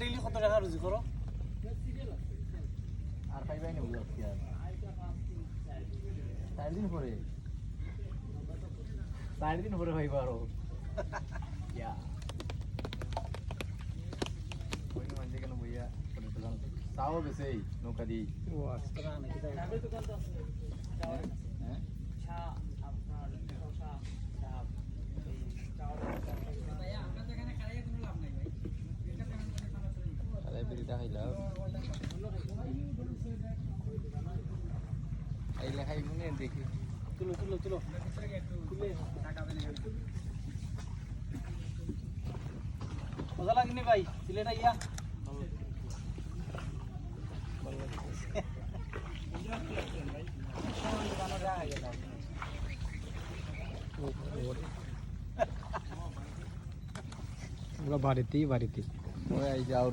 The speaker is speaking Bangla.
ডেইলি কত টাকা রুজি করো আর পাইবাই না বুঝা কি আর চার দিন পরে চার দিন পরে পাইবা আরও খাইলাম খাইলে খাই মনে দেখি। তুলো তুলো তুলো। মজা লাগেনি ভাই? সিলেট আইয়া আমরা বাড়িতেই। বাড়িতে ওই যাও